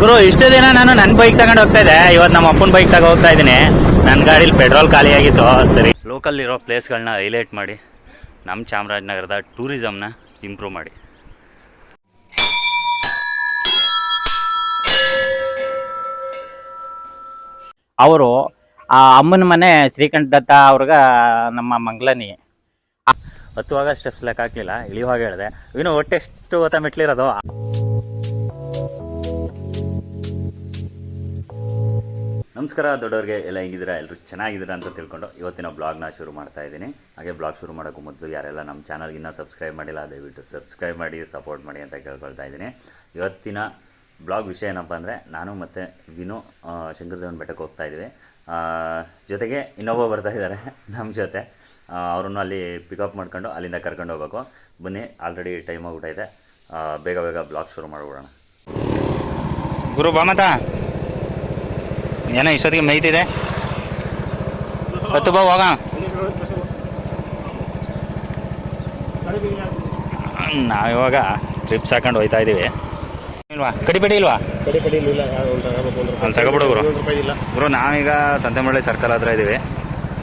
ಗುರು ಇಷ್ಟು ದಿನ ನಾನು ನನ್ನ ಬೈಕ್ ತಗೊಂಡು ಹೋಗ್ತಾ ಇದ್ದೆ. ಇವತ್ತು ನಮ್ಮ ಅಪ್ಪನ ಬೈಕ್ ತಗೊಂಡು ಹೋಗ್ತಾ ಇದ್ದೀನಿ. ನನ್ನ ಗಾಡೀಲಿ ಪೆಟ್ರೋಲ್ ಖಾಲಿ ಆಗಿತ್ತು. ಸರಿ. ಲೋಕಲ್ ಇರೋ ಪ್ಲೇಸ್ಗಳನ್ನ ಹೈಲೈಟ್ ಮಾಡಿ. ನಮ್ಮ ಚಾಮರಾಜನಗರದ ಟೂರಿಸಮ್ನ ಇಂಪ್ರೂವ್ ಮಾಡಿ. ಅವರು ಆ ಅಮ್ಮನ ಮನೆ ಶ್ರೀಕಂಠ ದತ್ತ ಅವ್ರಿಗ ನಮ್ಮ ಮಂಗ್ಲನಿ ಹತ್ತುವಾಗ ಸ್ಟೆಪ್ಸ್ ಲೆಕ್ಕ ಹಾಕಲಿಲ್ಲ ಇಳಿಯುವಾಗ ಹೇಳಿದೆ. ಇನ್ನು ಒಟ್ಟೆಷ್ಟು ಹೊತ್ತ ಮೆಟ್ಲಿರೋದು? ನಮಸ್ಕಾರ ದೊಡ್ಡವ್ರಿಗೆ, ಎಲ್ಲ ಹೆಂಗಿದ್ದೀರಾ? ಎಲ್ಲರೂ ಚೆನ್ನಾಗಿದ್ದೀರಾ ಅಂತ ತಿಳ್ಕೊಂಡು ಇವತ್ತಿನ ಬ್ಲಾಗ್ನ ಶುರು ಮಾಡ್ತಾ ಇದ್ದೀನಿ. ಹಾಗೆ ಬ್ಲಾಗ್ ಶುರು ಮಾಡೋಕ್ಕೂ ಮೊದಲು ಯಾರೆಲ್ಲ ನಮ್ಮ ಚಾನಲ್ಗೆ ಇನ್ನೂ ಸಬ್ಸ್ಕ್ರೈಬ್ ಮಾಡಿಲ್ಲ, ದಯವಿಟ್ಟು ಸಬ್ಸ್ಕ್ರೈಬ್ ಮಾಡಿ, ಸಪೋರ್ಟ್ ಮಾಡಿ ಅಂತ ಕೇಳ್ಕೊಳ್ತಾ ಇದ್ದೀನಿ. ಇವತ್ತಿನ ಬ್ಲಾಗ್ ವಿಷಯ ಏನಪ್ಪ ಅಂದರೆ, ನಾನು ಮತ್ತು ವಿನು ಶಂಕರದೇವನ ಬೆಟ್ಟಕ್ಕೆ ಹೋಗ್ತಾ ಇದ್ದೀವಿ. ಜೊತೆಗೆ ಇನ್ನೊಬ್ಬ ಬರ್ತಾ ಇದ್ದಾರೆ, ನಮ್ಮ ಜೊತೆ. ಅವ್ರನ್ನು ಅಲ್ಲಿ ಪಿಕಪ್ ಮಾಡ್ಕೊಂಡು ಅಲ್ಲಿಂದ ಕರ್ಕೊಂಡು ಹೋಗ್ಬೇಕು. ಬನ್ನಿ ಆಲ್ರೆಡಿ ಟೈಮ್ ಆಗ್ಬಿಟ್ಟೈತೆ ಬೇಗ ಬೇಗ ಬ್ಲಾಗ್ ಶುರು ಮಾಡಿಬಿಡೋಣ. ಗುರು ಬಾಮತ ಏನೋ ಇಷ್ಟೊತ್ತಿಗೆ ಮೇಯ್ತಿದೆ ಹತ್ತು ಬಾ ಹೋಗ ನಾವಿವಾಗ ಟ್ರಿಪ್ಸ್ ಹಾಕೊಂಡು ಹೋಯ್ತಾ ಇದ್ದೀವಿ ಇಲ್ವಾ? ಕಡಿಬೇಡಿ ಇಲ್ವಾ? ಅಲ್ಲಿ ತಗೊಬಿಡು ಗುರು. ಗುರು, ನಾವೀಗ ಸಂತೆಮಳ್ಳಿ ಸರ್ಕಲ್ ಹತ್ರ ಇದ್ದೀವಿ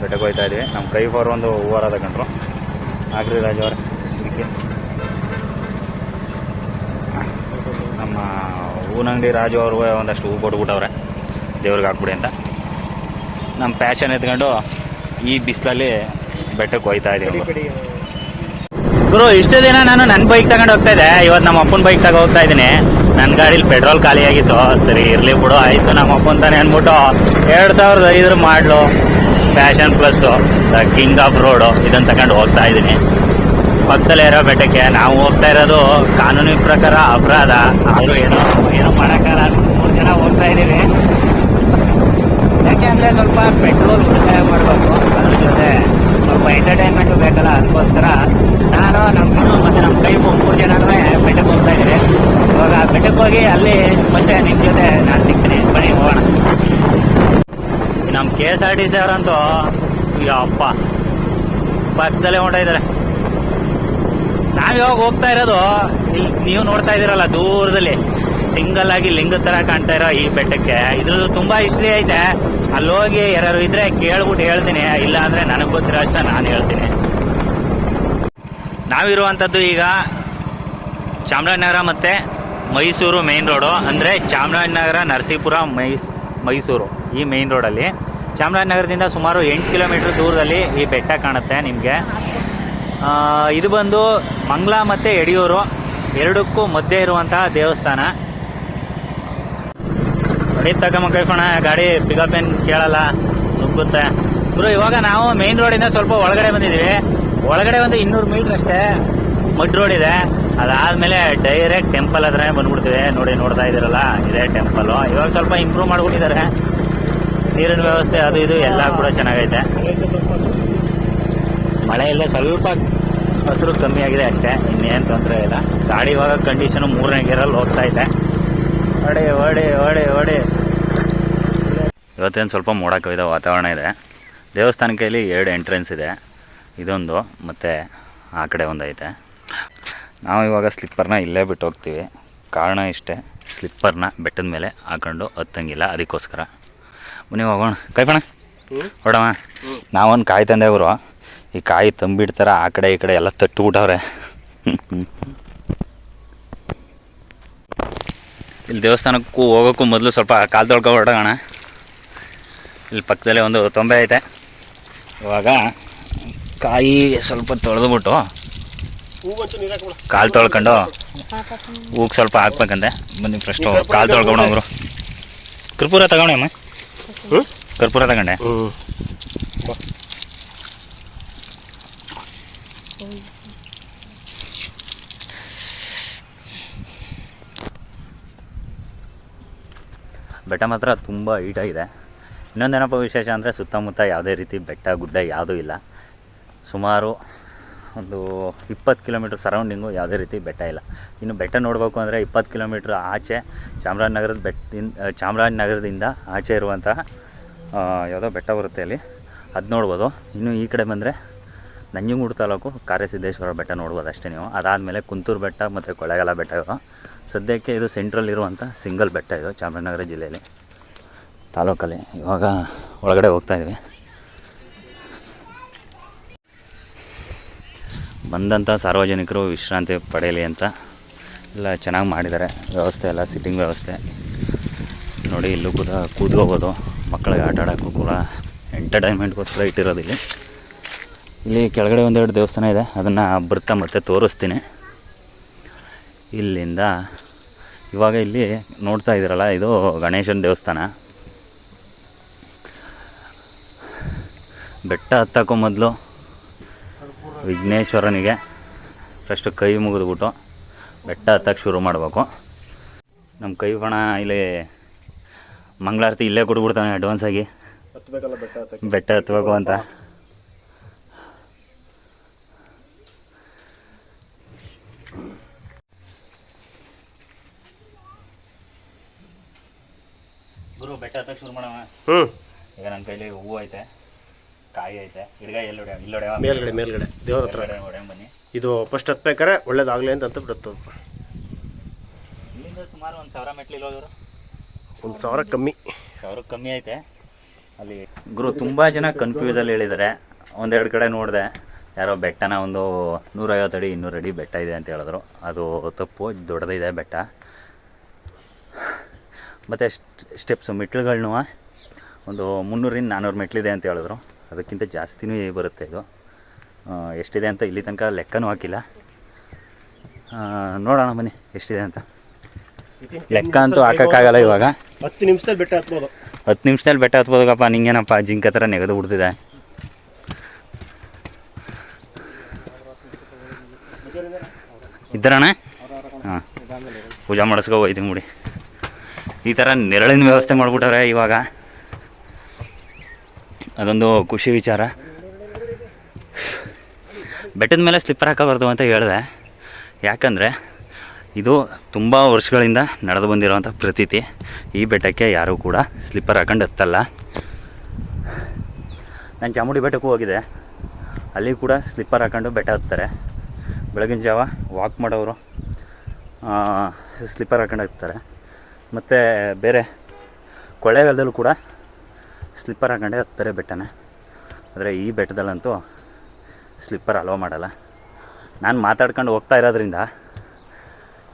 ಬೆಟ್ಟಕ್ಕೆ ಹೋಯ್ತಾ ಇದ್ದೀವಿ ನಮ್ಮ ಕೈ ಫೋರ್ ಒಂದು ಹೂವಾರ ತಗೊಂಡ್ರು. ಆಗ್ರಿ ರಾಜು ಇದಕ್ಕೆ ನಮ್ಮ ಹೂನಂಗಡಿ ರಾಜು ಅವ್ರಿಗೆ ಒಂದಷ್ಟು ಹೂ ಕೊಟ್ಬಿಟ್ಟವ್ರೆ. ದೇವ್ರಿಗೆ ಹಾಕ್ಬಿಡಿ ಅಂತ. ನಮ್ಮ ಪ್ಯಾಷನ್ ಎತ್ಕೊಂಡು ಈ ಬಿಸಿಲಲ್ಲಿ ಬೆಟ್ಟಕ್ಕೆ ಹೋಯ್ತಾ ಇದ್ದೀವಿ ಗುರು ಇಷ್ಟು ದಿನ ನಾನು ನನ್ನ ಬೈಕ್ ತಗೊಂಡು ಹೋಗ್ತಾ ಇದ್ದೆ. ಇವತ್ತು ನಮ್ಮ ಅಪ್ಪನ ಬೈಕ್ ತಗೊಂಡು ಹೋಗ್ತಾ ಇದ್ದೀನಿ. ನನ್ನ ಗಾಡೀಲಿ ಪೆಟ್ರೋಲ್ ಖಾಲಿ ಆಗಿತ್ತು. ಸರಿ ಇರಲಿ ಬಿಡು ಆಯಿತು ನಮ್ಮ ಅಪ್ಪನ ತಾನೆ ಅಂದ್ಬಿಟ್ಟು ಎರಡು ಸಾವಿರದ ಐದರ ಮಾಡಲು. Fashion plus the king of road ಇದನ್ನು ತಗೊಂಡು ಹೋಗ್ತಾ ಇದ್ದೀನಿ. ಪಕ್ಕದಲ್ಲೇ ಇರೋ ಬೆಟ್ಟಕ್ಕೆ. ನಾವು ಹೋಗ್ತಾ ಇರೋದು ಕಾನೂನಿನ ಪ್ರಕಾರ ಅಪರಾಧ. ಆದರೂ ಏನೋ ಏನೋ ಮಾಡೋಕ್ಕಲ್ಲ ಮೂರು ಜನ ಹೋಗ್ತಾ ಇದ್ದೀವಿ. ಯಾಕೆಂದರೆ ಸ್ವಲ್ಪ ಪೆಟ್ರೋಲ್ ಉಳಿತಾಯ ಮಾಡಬೇಕು. ಅದ್ರ ಜೊತೆ ಸ್ವಲ್ಪ ಎಂಟರ್ಟೈನ್ಮೆಂಟು ಬೇಕಲ್ಲ, ಅದಕ್ಕೋಸ್ಕರ ನಾನು ನಮ್ಮ ಇನ್ನು ಮತ್ತು ನಮ್ಮ ಕೈ ಮೂರು ಜನ ಬೆಟ್ಟಕ್ಕೆ ಹೋಗ್ತಾ ಇದ್ದೀವಿ. ಇವಾಗ ಬೆಟ್ಟಕ್ಕೆ ಹೋಗಿ ಅಲ್ಲಿ ಮತ್ತೆ ನಿಮ್ಮ ಜೊತೆ ನಾನು ಸಿಗ್ತೀನಿ. ಬನ್ನಿ, ಹೋಗೋಣ. ನಮ್ಮ K S R T C ಅವರಂತೂ ಅಪ್ಪ ಪಕ್ಕದಲ್ಲೇ ಹೊಂಟಿದ್ದಾರೆ ನಾವಿವಾಗ ಹೋಗ್ತಾ ಇರೋದು ಇಲ್ಲಿ ನೀವು ನೋಡ್ತಾ ಇದ್ದೀರಲ್ಲ ದೂರದಲ್ಲಿ. ಸಿಂಗಲ್ ಆಗಿ ಲಿಂಗ ತರ ಕಾಣ್ತಾ ಇರೋ ಈ ಬೆಟ್ಟಕ್ಕೆ. ಇದ್ರದ್ದು ತುಂಬಾ ಹಿಸ್ಟ್ರಿ ಐತೆ. ಅಲ್ಲಿ ಹೋಗಿ ಯಾರು ಇದ್ರೆ ಕೇಳ್ಬಿಟ್ಟು ಹೇಳ್ತೀನಿ. ಇಲ್ಲ ಅಂದ್ರೆ ನನಗೆ ಗೊತ್ತಿರೋ ಅಷ್ಟ ನಾನು ಹೇಳ್ತೀನಿ. ನಾವಿರುವಂಥದ್ದು ಈಗ ಚಾಮರಾಜನಗರ ಮತ್ತೆ ಮೈಸೂರು ಮೇನ್ ರೋಡು ಅಂದರೆ ಚಾಮರಾಜನಗರ, ನರಸೀಪುರ, ಮೈಸ್, ಮೈಸೂರು ಈ ಮೇನ್ ರೋಡಲ್ಲಿ ಚಾಮರಾಜನಗರದಿಂದ ಸುಮಾರು ಎಂಟು ಕಿಲೋಮೀಟ್ರ್ ದೂರದಲ್ಲಿ ಈ ಬೆಟ್ಟ ಕಾಣುತ್ತೆ ನಿಮಗೆ. ಇದು ಬಂದು ಮಂಗ್ಲಾ ಮತ್ತು ಯಡಿಯೂರು ಎರಡಕ್ಕೂ ಮಧ್ಯೆ ಇರುವಂತಹ ದೇವಸ್ಥಾನ. ಹೊಡಿ ತಗೊಂಬ ಕೈಕೋಣ ಗಾಡಿ ಪಿಕಪ್ ಏನು ಕೇಳಲ್ಲ, ನುಗ್ಗುತ್ತೆ. ಗುರು ಇವಾಗ ನಾವು ಮೇನ್ ರೋಡಿಂದ ಸ್ವಲ್ಪ ಒಳಗಡೆ ಬಂದಿದ್ದೀವಿ. ಒಳಗಡೆ ಒಂದು ಇನ್ನೂರು ಮೀಟರ್ ಅಷ್ಟೇ ಮಡ್ ರೋಡ್ ಇದೆ. ಅದಾದ್ಮೇಲೆ ಡೈರೆಕ್ಟ್ ಟೆಂಪಲ್ ಹತ್ರ ಬಂದ್ಬಿಡ್ತೀವಿ. ನೋಡಿ, ನೋಡ್ತಾ ಇದ್ದೀರಲ್ಲ, ಇದೇ ಟೆಂಪಲ್ ಇವಾಗ ಸ್ವಲ್ಪ ಇಂಪ್ರೂವ್ ಮಾಡ್ಬಿಟ್ಟಿದ್ದಾರೆ ನೀರಿನ ವ್ಯವಸ್ಥೆ ಅದು ಇದು ಎಲ್ಲ ಕೂಡ ಚೆನ್ನಾಗೈತೆ. ಮಳೆ ಎಲ್ಲ ಸ್ವಲ್ಪ ಹಸಿರು ಕಮ್ಮಿ ಆಗಿದೆ ಅಷ್ಟೇ, ಇನ್ನೇನು ತೊಂದರೆ ಇಲ್ಲ. ಗಾಡಿ ಇವಾಗ ಕಂಡೀಷನ್ ಮೂರನೇ ಗೇರಲ್ಲಿ ಹೋಗ್ತಾ ಇದೆ. ಹೊಡೆ ಹೊಡೆ ಹೊಡೆ ಹೊಡೆ. ಇವತ್ತೇನು ಸ್ವಲ್ಪ ಮೋಡ ಕವಿದ ವಾತಾವರಣ ಇದೆ. ದೇವಸ್ಥಾನಕ್ಕೆ ಇಲ್ಲಿ ಎರಡು ಎಂಟ್ರೆನ್ಸ್ ಇದೆ. ಇದೊಂದು ಮತ್ತು ಆ ಕಡೆ ಒಂದು ಐತೆ. ನಾವು ಇವಾಗ ಸ್ಲಿಪ್ಪರ್ನ ಇಲ್ಲೇ ಬಿಟ್ಟು ಹೋಗ್ತೀವಿ. ಕಾರಣ ಇಷ್ಟೇ ಸ್ಲಿಪ್ಪರ್ನ ಬೆಟ್ಟದ ಮೇಲೆ ಹಾಕೊಂಡು ಹತ್ತಂಗಿಲ್ಲ ಅದಕ್ಕೋಸ್ಕರ. ಬನ್ನಿ ಹೋಗೋಣ. ಕೈಪಣ ಹೊಡವ ನಾವೊಂದು ಕಾಯಿ ತಂದೆ ಅವರು ಈ ಕಾಯಿ ತಂಬಿಡ್ತಾರೆ ಆ ಕಡೆ ಈ ಕಡೆ ಎಲ್ಲ ತಟ್ಟುಬಿಟ್ಟವ್ರೆ ಇಲ್ಲಿ ದೇವಸ್ಥಾನಕ್ಕೂ ಹೋಗೋಕ್ಕೂ ಮೊದಲು ಸ್ವಲ್ಪ ಕಾಲು ತೊಳ್ಕೊ ಹೊರಡೋಣ. ಇಲ್ಲಿ ಪಕ್ಕದಲ್ಲೇ ಒಂದು ತೊಂಬೆ ಐತೆ. ಇವಾಗ ಕಾಯಿ ಸ್ವಲ್ಪ ತೊಳೆದ್ಬಿಟ್ಟು ಕಾಲು ತೊಳ್ಕೊಂಡು ಹೂಗೆ ಸ್ವಲ್ಪ ಹಾಕ್ಬೇಕಂತೆ. ಬನ್ನಿ ಫಸ್ಟು ಕಾಲು ತೊಳ್ಕೊಂಡು ಅವರು ಕರ್ಪೂರ ತಗೊಂಡೆ ಅಮ್ಮ. ಕರ್ಪೂರ ತಗೊಂಡೆ. ಬೆಟ್ಟ ಮಾತ್ರ ತುಂಬ ಹೀಟಾಗಿದೆ ಇನ್ನೊಂದೇನಪ್ಪ ವಿಶೇಷ ಅಂದರೆ ಸುತ್ತಮುತ್ತ ಯಾವುದೇ ರೀತಿ ಬೆಟ್ಟ, ಗುಡ್ಡ ಯಾವುದೂ ಇಲ್ಲ. ಸುಮಾರು ಒಂದು ಇಪ್ಪತ್ತು ಕಿಲೋಮೀಟ್ರ್ ಸರೌಂಡಿಂಗು ಯಾವುದೇ ರೀತಿ ಬೆಟ್ಟ ಇಲ್ಲ. ಇನ್ನು ಬೆಟ್ಟ ನೋಡಬೇಕು ಅಂದರೆ ಇಪ್ಪತ್ತು ಕಿಲೋಮೀಟ್ರ್ ಆಚೆ ಚಾಮರಾಜನಗರದ ಬೆಟ್ಟದಿಂದ ಚಾಮರಾಜನಗರದಿಂದ ಆಚೆ ಇರುವಂತಹ ಯಾವುದೋ ಬೆಟ್ಟ ಬರುತ್ತೆ ಅಲ್ಲಿ. ಅದು ನೋಡ್ಬೋದು. ಇನ್ನು ಈ ಕಡೆ ಬಂದರೆ ನಂಜನಗೂಡು ತಾಲೂಕು ಕಾರ್ಯಸಿದ್ದೇಶ್ವರ ಬೆಟ್ಟ ನೋಡ್ಬೋದು ಅಷ್ಟೇ ನೀವು. ಅದಾದಮೇಲೆ ಕುಂತೂರು ಬೆಟ್ಟ ಮತ್ತು ಕೊಳ್ಳೇಗಾಲ ಬೆಟ್ಟ ಇವು ಸದ್ಯಕ್ಕೆ ಇದು ಸೆಂಟ್ರಲ್ ಇರುವಂಥ ಸಿಂಗಲ್ ಬೆಟ್ಟ ಇದು ಚಾಮರಾಜನಗರ ಜಿಲ್ಲೆಯಲ್ಲಿ. ತಾಲೂಕಲ್ಲಿ ಇವಾಗ ಒಳಗಡೆ ಹೋಗ್ತಾ ಇದ್ವಿ. ಬಂದಂಥ ಸಾರ್ವಜನಿಕರು ವಿಶ್ರಾಂತಿ ಪಡೆಯಲಿ ಅಂತ ಎಲ್ಲ ಚೆನ್ನಾಗಿ ಮಾಡಿದ್ದಾರೆ. ವ್ಯವಸ್ಥೆ ಎಲ್ಲ ಸಿಟ್ಟಿಂಗ್ ವ್ಯವಸ್ಥೆ. ನೋಡಿ, ಇಲ್ಲೂ ಕೂಡ ಕೂತ್ಕೋಬೋದು. ಮಕ್ಕಳಿಗೆ ಆಟ ಆಡೋಕ್ಕೂ ಕೂಡ ಎಂಟರ್ಟೈನ್ಮೆಂಟ್ಗೋಸ್ಕರ ಇಟ್ಟಿರೋದು ಇಲ್ಲಿ ಇಲ್ಲಿ ಕೆಳಗಡೆ ಒಂದೆರಡು ದೇವಸ್ಥಾನ ಇದೆ. ಅದನ್ನು ಬರ್ತಾ ಮತ್ತೆ ತೋರಿಸ್ತೀನಿ. ಇಲ್ಲಿಂದ ಇವಾಗ ಇಲ್ಲಿ ನೋಡ್ತಾ ಇದ್ದೀರಲ್ಲ ಇದು ಗಣೇಶನ ದೇವಸ್ಥಾನ. ಬೆಟ್ಟ ಹತ್ತಕ್ಕೂ ಮೊದಲು ವಿಘ್ನೇಶ್ವರನಿಗೆ ಫಸ್ಟು ಕೈ ಮುಗಿದ್ಬಿಟ್ಟು ಬೆಟ್ಟ ಹತ್ತಕ್ಕೆ ಶುರು ಮಾಡಬೇಕು. ನಮ್ಮ ಕೈ ಬಣ ಇಲ್ಲಿ ಮಂಗಳಾರತಿ ಇಲ್ಲೇ ಕೊಟ್ಬಿಡ್ತಾನೆ ಅಡ್ವಾನ್ಸ್ ಆಗಿ. ಹತ್ಬೇಕಲ್ಲ ಬೆಟ್ಟ ಹತ್ತಬೇಕು ಅಂತ. ಗುರು ಬೆಟ್ಟ ಹತ್ತಕ್ಕೆ ಶುರು ಮಾಡೋಣ. ಹ್ಞೂ. ಈಗ ನನ್ನ ಕೈಲಿ ಹೂವು ಐತೆ ಕಾಯಿ ಐತೆ ಗಿಡಗ ಎಲ್ಲಿ ಹೊಡೆಯ ಇಲ್ಲಿ ಹೊಡೆಯ ಮೇಲ್ಗಡೆ ಮೇಲ್ಗಡೆ ದೇವ್ರ ಹತ್ರ. ಹೊಡೆಯ ಬನ್ನಿ. ಇದು ಫಸ್ಟ್ ಹತ್ಬೇಕಾರೆ ಒಳ್ಳೇದಾಗಲಿ ಅಂತ ಅಂತ ಬಿಡುತ್ತೆ ಇಲ್ಲಿಂದ ಸುಮಾರು ಒಂದು ಸಾವಿರ ಮೆಟ್ಲು ಹೋದ್ರು ಒಂದು ಸಾವಿರ ಕಮ್ಮಿ. ಸಾವಿರ ಕಮ್ಮಿ ಐತೆ. ಅಲ್ಲಿ ಗುರು ತುಂಬ ಜನ ಕನ್ಫ್ಯೂಸಲ್ಲಿ ಹೇಳಿದ್ದಾರೆ ಒಂದೆರಡು ಕಡೆ ನೋಡಿದೆ. ಯಾರೋ ಬೆಟ್ಟನ ಒಂದು ನೂರೈವತ್ತು ಅಡಿ ಇನ್ನೂರು ಅಡಿ ಬೆಟ್ಟ ಇದೆ ಅಂತ ಹೇಳಿದ್ರು. ಅದು ತಪ್ಪು ದೊಡ್ಡದಿದೆ ಬೆಟ್ಟ. ಮತ್ತು ಸ್ಟೆಪ್ಸು ಮೆಟ್ಲುಗಳ್ನೂ ಒಂದು ಮುನ್ನೂರಿಂದ ನಾನ್ನೂರು ಮೆಟ್ಲಿದೆ ಅಂತ ಹೇಳಿದ್ರು. ಅದಕ್ಕಿಂತ ಜಾಸ್ತಿನೂ ಬರುತ್ತೆ ಇದು. ಎಷ್ಟಿದೆ ಅಂತ ಇಲ್ಲಿ ತನಕ ಲೆಕ್ಕನೂ ಹಾಕಿಲ್ಲ. ನೋಡೋಣ ಬನ್ನಿ ಎಷ್ಟಿದೆ ಅಂತ. ಲೆಕ್ಕ ಅಂತೂ ಹಾಕೋಕ್ಕಾಗಲ್ಲ ಇವಾಗ. ಹತ್ತು ನಿಮಿಷದಲ್ಲಿ ಬೆಟ್ಟ ಹತ್ಬೋದು. ಹತ್ತು ನಿಮಿಷದಲ್ಲಿ ಬೆಟ್ಟ ಹತ್ಬೋದಪ್ಪ ನಿಂಗೇನಪ್ಪ ಜಿಂಕ ಥರ ನೆಗೆದು ಬಿಡ್ತಿದೆ. ಇದ್ದಾರಣ್ಣ? ಹಾಂ. ಪೂಜೆ ಮಾಡಿಸ್ಕೊ ಹೋಯ್ತೀನಿ ಬಿಡಿ ಈ ಥರ ನೆರಳಿನ ವ್ಯವಸ್ಥೆ ಮಾಡಿಬಿಟ್ಟಾರೆ ಇವಾಗ. ಅದೊಂದು ಖುಷಿ ವಿಚಾರ. ಬೆಟ್ಟದ ಮೇಲೆ ಸ್ಲಿಪ್ಪರ್ ಹಾಕಬಾರ್ದು ಅಂತ ಹೇಳಿದೆ. ಯಾಕಂದರೆ ಇದು ತುಂಬ ವರ್ಷಗಳಿಂದ ನಡೆದು ಬಂದಿರುವಂಥ ಪ್ರತೀತಿ. ಈ ಬೆಟ್ಟಕ್ಕೆ ಯಾರೂ ಕೂಡ ಸ್ಲಿಪ್ಪರ್ ಹಾಕೊಂಡು ಹತ್ತಲ್ಲ. ನಾನು ಚಾಮುಂಡಿ ಬೆಟ್ಟಕ್ಕೂ ಹೋಗಿದೆ ಅಲ್ಲಿ ಕೂಡ ಸ್ಲಿಪ್ಪರ್ ಹಾಕೊಂಡು ಬೆಟ್ಟ ಹತ್ತಾರೆ. ಬೆಳಗಿನ ಜಾವ ವಾಕ್ ಮಾಡೋರು ಸ್ಲಿಪ್ಪರ್ ಹಾಕೊಂಡು ಹತ್ತಾರೆ. ಮತ್ತು ಬೇರೆ ಕೊಳ್ಳೇಗಾಲದಲ್ಲೂ ಕೂಡ ಸ್ಲಿಪ್ಪರ್ ಹಾಕೊಂಡೆ ಹತ್ತಾರೆ ಬೆಟ್ಟನ. ಆದರೆ ಈ ಬೆಟ್ಟದಲ್ಲಂತೂ ಸ್ಲಿಪ್ಪರ್ ಅಲೋ ಮಾಡಲ್ಲ. ನಾನು ಮಾತಾಡ್ಕೊಂಡು ಹೋಗ್ತಾ ಇರೋದ್ರಿಂದ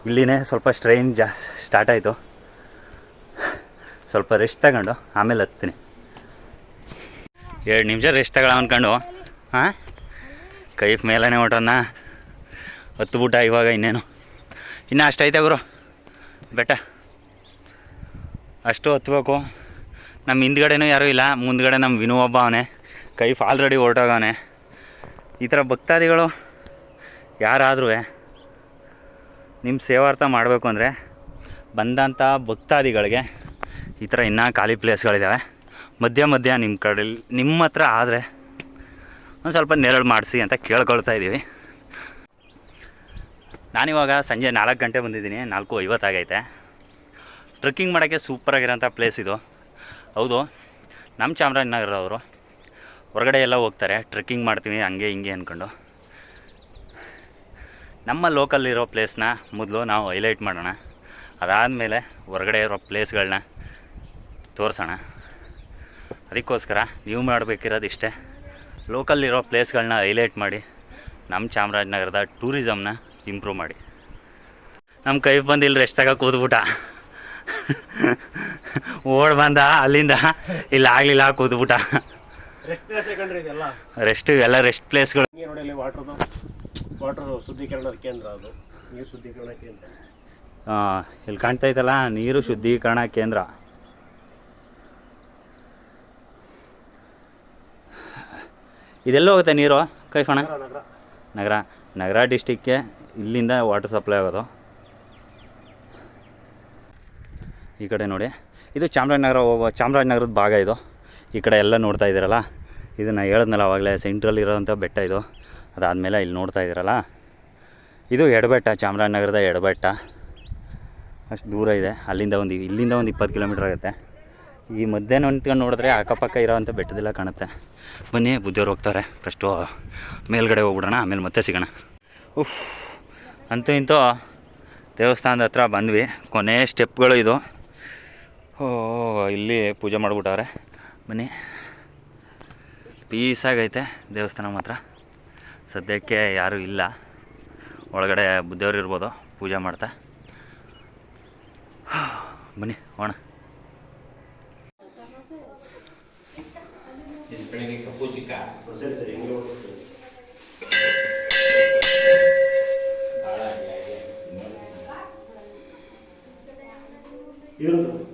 ಇಲ್ಲಿನೇ ಸ್ವಲ್ಪ ಸ್ಟ್ರೈನ್ ಜಾ ಸ್ಟಾರ್ಟ್ ಆಯಿತು. ಸ್ವಲ್ಪ ರೆಸ್ಟ್ ತಗೊಂಡು ಆಮೇಲೆ ಹತ್ತೀನಿ. ಎರಡು ನಿಮಿಷ ರೆಸ್ಟ್ ತಗೊಳ ಅಂದ್ಕೊಂಡು ಹಾಂ? ಕೈಫ್ ಮೇಲೇ ಹೊಟ್ಟನ್ನ ಹತ್ಬಿಟ್ಟ ಇವಾಗ ಇನ್ನೇನು. ಇನ್ನೂ ಅಷ್ಟೈತೆ ಗುರು. ಬೆಟ್ಟ. ಅಷ್ಟು ಹತ್ಬೇಕು. ನಮ್ಮ ಹಿಂದ್ಗಡೆನೂ ಯಾರೂ ಇಲ್ಲ. ಮುಂದ್ಗಡೆ ನಮ್ಮ ವಿನು ಒಬ್ಬ ಅವನೇ. ಕೈಫ್ ಆಲ್ರೆಡಿ ಹೊರಟೋಗವನೆ. ಈ ಥರ ಭಕ್ತಾದಿಗಳು ಯಾರಾದ್ರೂ ನಿಮ್ಮ ಸೇವಾರ್ಥ ಮಾಡಬೇಕು ಅಂದರೆ ಬಂದಂಥ ಭಕ್ತಾದಿಗಳಿಗೆ ಈ ಥರ ಇನ್ನೂ ಖಾಲಿ ಪ್ಲೇಸ್ಗಳಿದ್ದಾವೆ ಮಧ್ಯ ಮಧ್ಯ ನಿಮ್ಮ ಕಡೆ ನಿಮ್ಮ ಹತ್ರ ಆದರೆ ಒಂದು ಸ್ವಲ್ಪ ನೆರಳು ಮಾಡಿಸಿ ಅಂತ ಕೇಳ್ಕೊಳ್ತಾ ಇದ್ದೀವಿ ನಾನಿವಾಗ ಸಂಜೆ ನಾಲ್ಕು ಗಂಟೆ ಬಂದಿದ್ದೀನಿ. ನಾಲ್ಕು ಐವತ್ತಾಗೈತೆ ಟ್ರೆಕ್ಕಿಂಗ್ ಮಾಡೋಕ್ಕೆ ಸೂಪರಾಗಿರೋಂಥ ಪ್ಲೇಸ್ ಇದು. ಹೌದು. ನಮ್ಮ ಚಾಮರಾಜನಗರದವರು. ಹೊರಗಡೆ ಎಲ್ಲ ಹೋಗ್ತಾರೆ. ಟ್ರೆಕ್ಕಿಂಗ್ ಮಾಡ್ತೀವಿ, ಹಂಗೆ ಹಿಂಗೆ ಅಂದ್ಕೊಂಡು ನಮ್ಮ ಲೋಕಲ್ಲಿರೋ ಪ್ಲೇಸ್ನ ಮೊದಲು ನಾವು ಹೈಲೈಟ್ ಮಾಡೋಣ. ಅದಾದಮೇಲೆ ಹೊರಗಡೆ ಇರೋ ಪ್ಲೇಸ್ಗಳನ್ನ ತೋರಿಸೋಣ. ಅದಕ್ಕೋಸ್ಕರ ನೀವು ಮಾಡಬೇಕಿರೋದು ಇಷ್ಟೇ. ಲೋಕಲ್ಲಿರೋ ಪ್ಲೇಸ್ಗಳನ್ನ ಹೈಲೈಟ್ ಮಾಡಿ ನಮ್ಮ ಚಾಮರಾಜನಗರದ ಟೂರಿಸಮ್ನ ಇಂಪ್ರೂವ್ ಮಾಡಿ. ನಮ್ಮ ಕೈ ಬಂದಿಲ್ಲ ರೆಸ್ಟ್ ತಗೋ ಕೂತ್ಬಿಟ್ಟ ಓಡ್ ಬಂದ ಅಲ್ಲಿಂದ ಇಲ್ಲಿ ಆಗಲಿಲ್ಲ ಕೂತ್ಬಿಟ್ಟ. ರೆಸ್ಟ್ ಎಲ್ಲ ರೆಸ್ಟ್ ಪ್ಲೇಸ್ಗಳು ನೋಡಿ ಅಲ್ಲಿ ವಾಟರ್ ಕೇಂದ್ರ ಅದು. ನೀರು ಶುದ್ಧೀಕರಣ ಕೇಂದ್ರ. ಆ, ಇಲ್ಲಿ ಕಾಣ್ತಾ ಇತ್ತಲ್ಲ ನೀರು ಶುದ್ಧೀಕರಣ ಕೇಂದ್ರ. ಇದೆಲ್ಲ ಹೋಗುತ್ತೆ ನೀರು ಕೈಫಣ? ನಗರ ನಗರ. ನಗರ. ನಗರ ಡಿಸ್ಟಿಕ್ಗೆ ಇಲ್ಲಿಂದ ವಾಟರ್ ಸಪ್ಲೈ ಆಗೋದು. ಈ ಕಡೆ ನೋಡಿ. ಇದು ಚಾಮರಾಜನಗರ ಹೋಗೋ ಚಾಮರಾಜನಗರದ ಭಾಗ ಇದು. ಈ ಕಡೆ ಎಲ್ಲ ನೋಡ್ತಾ ಇದ್ದೀರಲ್ಲ? ಇದನ್ನು ಹೇಳಿದ್ನಲ್ಲ ಆವಾಗಲೇ ಸೆಂಟ್ರಲ್ಲಿ ಇರೋವಂಥ ಬೆಟ್ಟ ಇದು. ಅದಾದಮೇಲೆ ಇಲ್ಲಿ ನೋಡ್ತಾ ಇದ್ದೀರಲ್ಲ? ಇದು ಎಡಬೆಟ್ಟ, ಚಾಮರಾಜನಗರದ ಎಡಬೆಟ್ಟ. ಅಷ್ಟು ದೂರ ಇದೆ. ಅಲ್ಲಿಂದ ಒಂದು ಇಲ್ಲಿಂದ ಒಂದು ಇಪ್ಪತ್ತು ಕಿಲೋಮೀಟ್ರ್ ಆಗುತ್ತೆ. ಈ ಮಧ್ಯಾಹ್ನ ನಿಂತ್ಕೊಂಡು ನೋಡಿದ್ರೆ ಅಕ್ಕಪಕ್ಕ ಇರೋವಂಥ ಬೆಟ್ಟದೆಲ್ಲ ಕಾಣುತ್ತೆ. ಬನ್ನಿ, ಬುದ್ಧಿಯವ್ರು ಹೋಗ್ತಾರೆ. ಫಸ್ಟು ಮೇಲ್ಗಡೆ ಹೋಗ್ಬಿಡೋಣ, ಆಮೇಲೆ ಮತ್ತೆ ಸಿಗೋಣ. ಉಫ್, ಅಂತೂ ಇಂತೂ ದೇವಸ್ಥಾನದ ಹತ್ರ ಬಂದ್ವಿ. ಕೊನೆ ಸ್ಟೆಪ್ಗಳು ಇದು. ಇಲ್ಲಿ ಪೂಜೆ ಮಾಡಿಬಿಟ್ಟವ್ರೆ. ಬನ್ನಿ. ಪೀಸಾಗೈತೆ ದೇವಸ್ಥಾನ ಮಾತ್ರ. ಸದ್ಯಕ್ಕೆ ಯಾರೂ ಇಲ್ಲ. ಒಳಗಡೆ ಬುದ್ಧಿಯವ್ರು ಇರ್ಬೋದು ಪೂಜೆ ಮಾಡ್ತಾ. ಬನ್ನಿ ಹೋಣ ಸರಿ